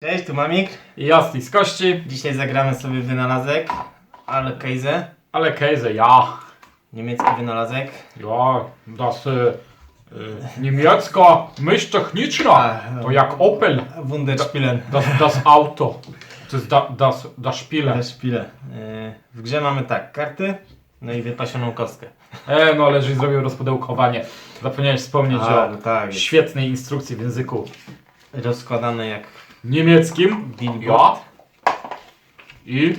Cześć, tu Mamik. Jasny z kości, Dzisiaj zagramy sobie wynalazek ale Kejze, ja. Niemiecki wynalazek. Ja, das y, y, niemiecka myśl techniczna. To jak Opel. Wunderspielen. Das, das Auto. To jest da, das, das Spiele. Te szpile. Yy, W grze mamy tak, karty, no i wypasioną kostkę. E, no ale żeś zrobił rozpudełkowanie. Zapomniałeś wspomnieć A, o no tak, świetnej instrukcji w języku rozkładane jak niemieckim. Ja. I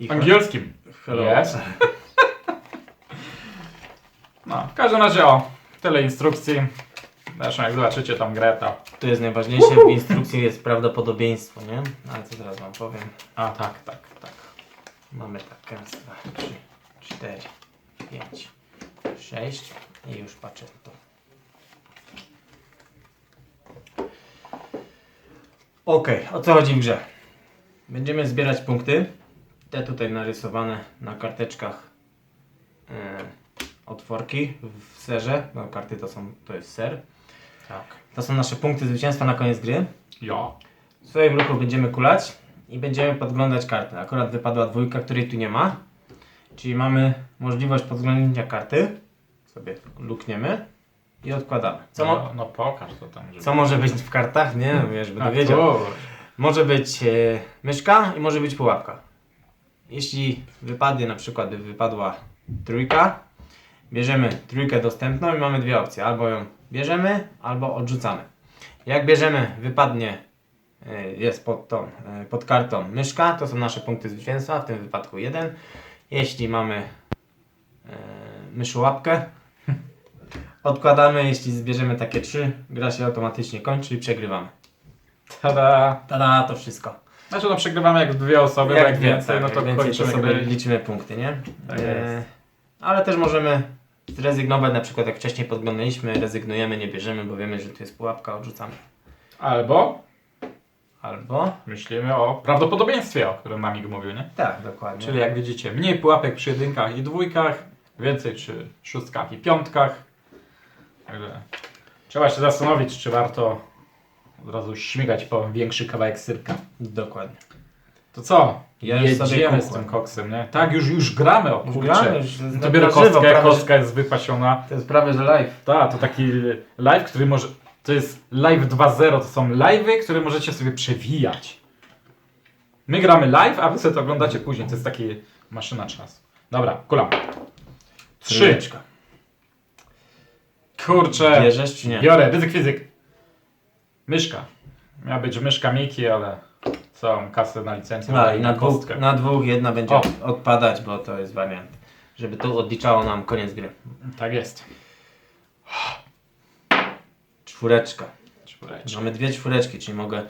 I angielskim. Hello. Yes. No, w każdym razie o, tyle instrukcji. Zresztą jak zobaczycie tam grę, to... Tu jest najważniejsze, w instrukcji jest prawdopodobieństwo, nie? Ale co teraz wam powiem? A tak, tak, tak. Mamy tak, raz, dwa, trzy, cztery, pięć, sześć i już patrzę to. Okej, o co chodzi w grze? Będziemy zbierać punkty. Te tutaj narysowane na karteczkach e, otworki w serze. No karty to są, to jest ser. Tak. To są nasze punkty zwycięstwa na koniec gry. Ja. W swoim ruchu będziemy kulać i będziemy podglądać kartę. Akurat wypadła dwójka, której tu nie ma. Czyli mamy możliwość podglądnięcia karty. Sobie lukniemy i odkładamy. Co, mo- no, no pokaż to tam, żeby... co może być w kartach? Nie, wiesz, będę A, wiedział. Może być e, myszka i może być pułapka. Jeśli wypadnie na przykład, by wypadła trójka, bierzemy trójkę dostępną i mamy dwie opcje. Albo ją bierzemy, albo odrzucamy. Jak bierzemy, wypadnie, e, jest pod, tą, e, pod kartą myszka, to są nasze punkty zwycięstwa, w tym wypadku jeden. Jeśli mamy e, myszołapkę, odkładamy. Jeśli zbierzemy takie trzy, gra się automatycznie kończy i przegrywamy. Tada. Tada, to wszystko. Znaczy no przegrywamy jak dwie osoby, jak, więcej, tak, no to jak więcej, kończymy to sobie gry. liczymy punkty, nie? Tak E, ale też możemy zrezygnować, na przykład jak wcześniej podglądaliśmy, rezygnujemy, nie bierzemy, bo wiemy, że tu jest pułapka, odrzucamy. Albo Albo... myślimy o prawdopodobieństwie, o którym Mamik mówił, nie? Tak, dokładnie. Czyli jak widzicie, mniej pułapek przy jedynkach i dwójkach, więcej przy szóstkach i piątkach. Także trzeba się zastanowić, czy warto od razu śmigać po większy kawałek syrka. Dokładnie. To co? Ja już sobie Jedziemy z kukłem. tym koksem, nie? Tak, już, już gramy, o kurczę. gramy, już No na- to biorę na żywo, kostkę, prawie, że- kostka jest wypasiona. To jest prawie, że live. Tak, to taki live, który może... To jest live 2.0, to są live'y, które możecie sobie przewijać. My gramy live, a wy sobie to oglądacie później. To jest taki maszyna czasu. Dobra, kulam. Trzy. Trójeczka. Kurczę. Bierzesz czy nie? Biorę, ryzyk fizyk. Myszka. Miała być myszka Miki, ale całą kasę na licencję. No i na dwóch, kostkę. na dwóch jedna będzie O. odpadać, bo to jest wariant. Żeby to odliczało nam koniec gry. Tak jest. Czwóreczka. Czwóreczka. Mamy dwie czwóreczki, czyli mogę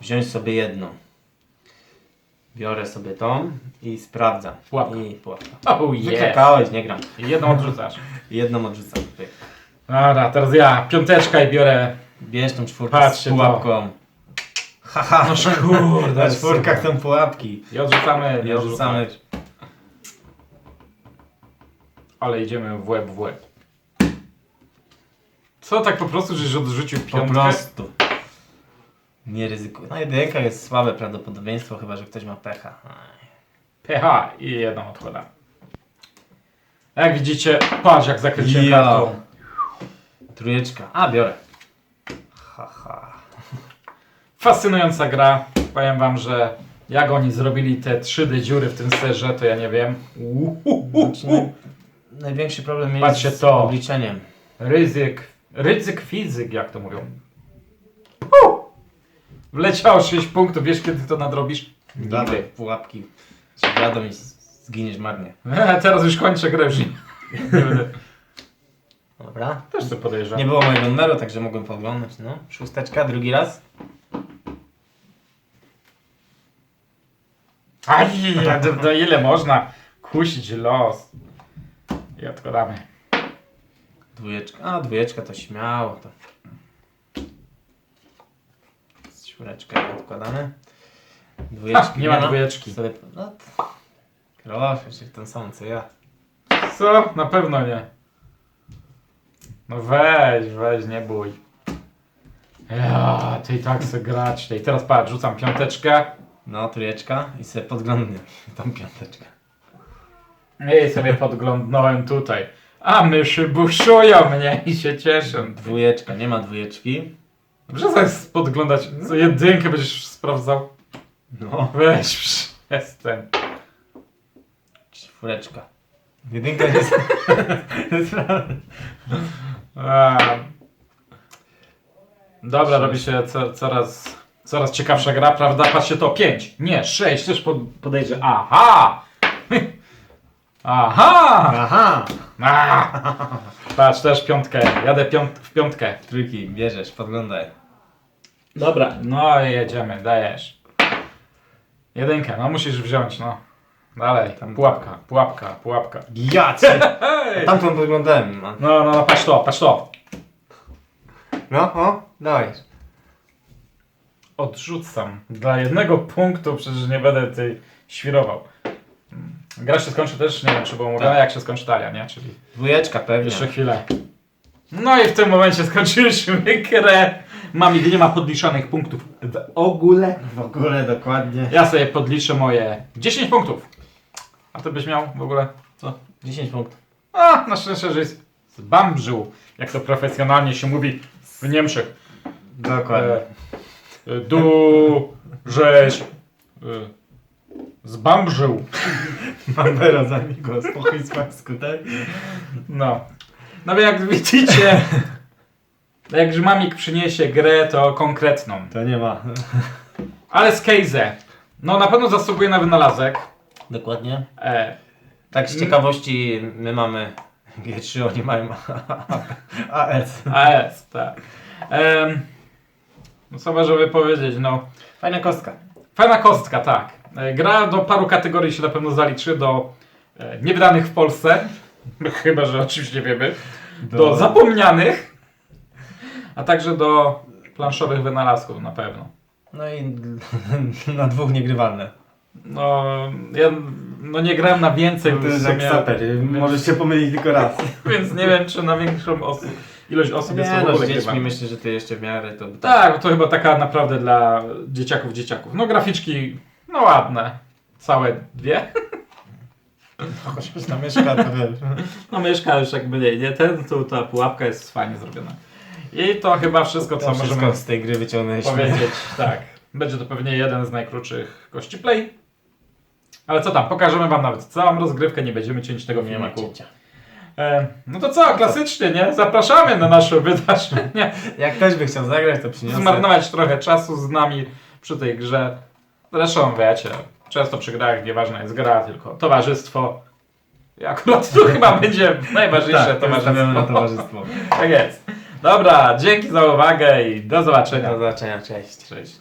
wziąć sobie jedną. Biorę sobie tą i sprawdzam. Pułapka. I pułapka. Oh yeah. Wykrakałeś, nie gram. I jedną odrzucasz. Jedną odrzucam. Dobra, teraz ja. Piąteczka i biorę. Bierz tą czwórkę Patrzcie z pułapką. Haha, No kurde, na czwórkach są pułapki. I odrzucamy. I odrzucamy. Ale idziemy w łeb w łeb. Co tak po prostu, żeś odrzucił Po piątkę? prostu. Nie ryzykuj. No jedynka jest słabe prawdopodobieństwo, chyba że ktoś ma pecha. Aj. PH i jedną odkładam. Jak widzicie, patrz jak zakręciłem Ja. kartą. Trójeczka. A, biorę. Haha. Fascynująca gra. Powiem wam, że jak oni zrobili te 3D dziury w tym serze, to ja nie wiem. Znaczy, naj- największy problem jest Patrzcie z to. obliczeniem. Ryzyk, ryzyk fizyk, jak to mówią. Wleciało 6 punktów, wiesz kiedy to nadrobisz? Nigdy. pułapki ci jadą i zginiesz marnie. Teraz już kończę grę, już nie nie będę. Dobra. Też to podejrzewam. Nie było mojego numeru, także mogłem poglądać. No. Szósteczka, drugi raz. Aj, do ile można kusić los? I odkładamy. Dwójeczka. A, dwójeczka to śmiało. To. Czwóreczka odkładane. Dwójeczki nie ma dwójeczki. Sobie, no, się ten sam co ja. Co? Na pewno nie. No weź, weź, nie bój. Ja, ty i tak chcę grać. Ty. Teraz patrz, rzucam piąteczkę. No, trójeczka i sobie podglądnę tą piąteczkę. I sobie podglądnąłem tutaj. A myszy buszują mnie i się cieszą. Dwójeczka, nie ma dwójeczki. Przestań podglądać. Co jedynkę będziesz sprawdzał? No. Weź przestań. Czwóreczka. Jedynka jest... Dobra, robi się co, coraz, coraz ciekawsza gra, prawda? Patrzcie to, 5, nie, 6, też pod, podejrzę. Aha! Aha! Aha! Patrz, też piątkę, jadę piąt, w piątkę. Trójki, bierzesz, podglądaj. Dobra, no i jedziemy, dajesz. Jedynkę, no musisz wziąć, no. Dalej, Tam- pułapka, pułapka, pułapka. Ja cię! Tamtą podglądałem. man. No, no, no, patrz to, patrz to. No, o, dawaj. Odrzucam. Dla jednego punktu przecież nie będę tej świrował. Mm. Gra się skończy też, nie wiem czy było mówione, Tak. jak się skończy talia, nie? Czyli Dwójeczka pewnie. jeszcze chwilę. No i w tym momencie skończyliśmy grę. Mami, nie ma podliczanych punktów w ogóle. W ogóle dokładnie. Ja sobie podliczę moje 10 punktów. A ty byś miał w ogóle co? 10 punktów. A, na szczęście, że jest zbambrzył, jak to profesjonalnie się mówi w Niemczech. Dokładnie. E, e, du, żeś e, zbambrzył. Rozamigo z po hiszpańsku, tak? No. No więc jak widzicie, jak mamik przyniesie grę, to konkretną. To nie ma. Ale z Keize. No na pewno zasługuje na wynalazek. Dokładnie. E, Tak z ciekawości my mamy G3, oni mają AS. AS, tak. Em, no co można by powiedzieć, no. Fajna kostka. Fajna kostka, tak. E, Gra do paru kategorii się na pewno zaliczy, do e, niewydanych w Polsce, chyba, że oczywiście wiemy, do, Do- zapomnianych, a także do planszowych wynalazków na pewno. No i na dwóch niegrywalne. No, ja no nie grałem na więcej, To jest jak saper, możesz się pomylić tylko raz. więc nie wiem, czy na większą osób, ilość osób jest to Nie w no, z dziećmi myślę, że to jeszcze w miarę to... Tak, to chyba taka naprawdę dla dzieciaków, dzieciaków. No graficzki, no ładne. Całe dwie. Chociaż na mieszka to wiesz. No myszka już jakby nie, nie ten, to ta pułapka jest fajnie zrobiona. I to chyba wszystko, co To możemy wszystko z tej gry wyciągnęliśmy. powiedzieć. Tak. Będzie to pewnie jeden z najkrótszych kości play. Ale co tam, pokażemy wam nawet całą rozgrywkę, nie będziemy ciąć tego Nie filmiku. cięcia. E, no to co, klasycznie, nie? Zapraszamy na nasze wydarzenie. Jak ktoś by chciał zagrać, to przyniosę. Zmarnować trochę czasu z nami przy tej grze. Zresztą wiecie, często przy grach nieważna jest gra, tylko towarzystwo. I akurat tu chyba będzie najważniejsze Tak, to stawiamy na towarzystwo. towarzystwo. Tak jest. Dobra, dzięki za uwagę i do zobaczenia. Do zobaczenia, cześć. Cześć.